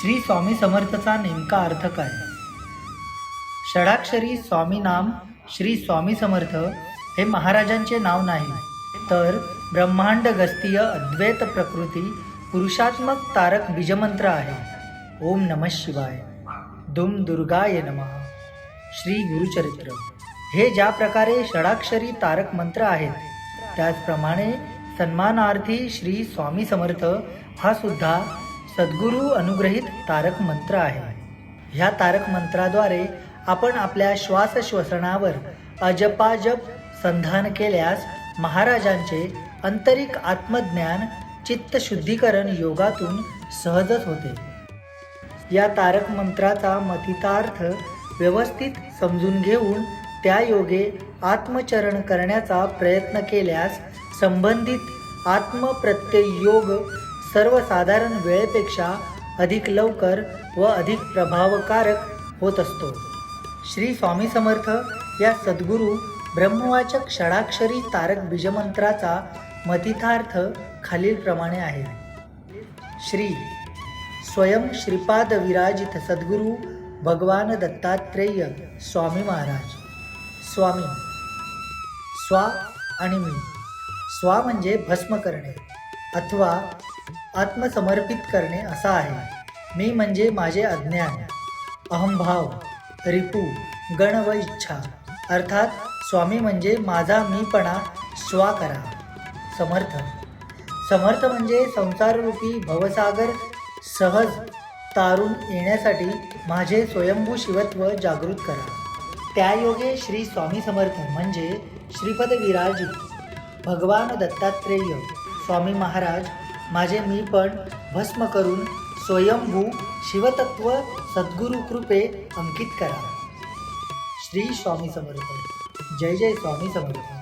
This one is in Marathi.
श्री स्वामी समर्थचा नेमका अर्थ काय? षडाक्षरी स्वामी नाम श्री स्वामी समर्थ हे महाराजांचे नाव नाही तर ब्रह्मांड गस्तीय अद्वैत प्रकृती पुरुषात्मक तारक बीजमंत्र आहे. ओम नम शिवाय. दुम दुर्गाय नमः. श्री गुरुचरित्र. हे ज्या प्रकारे षडाक्षरी तारक मंत्र आहेत त्याचप्रमाणे सन्मानार्थी श्री स्वामी समर्थ हा सुद्धा सद्गुरू अनुग्रहित तारक मंत्र आहे. ह्या तारक मंत्राद्वारे आपण आपल्या श्वासश्वसनावर अजपाजप संधान केल्यास महाराजांचे आंतरिक आत्मज्ञान चित्तशुद्धीकरण योगातून सहजच होते. या तारक मंत्राचा मतितार्थ व्यवस्थित समजून घेऊन त्या योगे आत्मचरण करण्याचा प्रयत्न केल्यास संबंधित आत्मप्रत्यय योग सर्वसाधारण वेळेपेक्षा अधिक लवकर व अधिक प्रभावकारक होत असतो. श्री स्वामी समर्थ या सद्गुरू ब्रह्मवाचक षडाक्षरी तारक बीजमंत्राचा मतिथार्थ खालीलप्रमाणे आहे. श्री स्वयं श्रीपाद विराजित सद्गुरू भगवान दत्तात्रेय स्वामी महाराज. स्वामी स्वा आणि मी. स्वा म्हणजे भस्म करणे अथवा आत्मसमर्पित करणे असा आहे. मी म्हणजे माझे अज्ञान. अहंभाव रिपू गण व इच्छा. अर्थात स्वामी म्हणजे माझा मीपणा स्वा करा. समर्थ. समर्थ म्हणजे संसाररूपी भवसागर सहज तारून येण्यासाठी माझे स्वयंभू शिवत्व जागृत करा. त्यायोगे श्री स्वामी समर्थ म्हणजे श्रीपद विराजी भगवान दत्तात्रेय स्वामी महाराज माझे मी पण भस्म करून स्वयंभू शिवतत्व सद्गुरु कृपे अंकित करा. श्री स्वामी समर्थ. जय जय स्वामी समर्थ.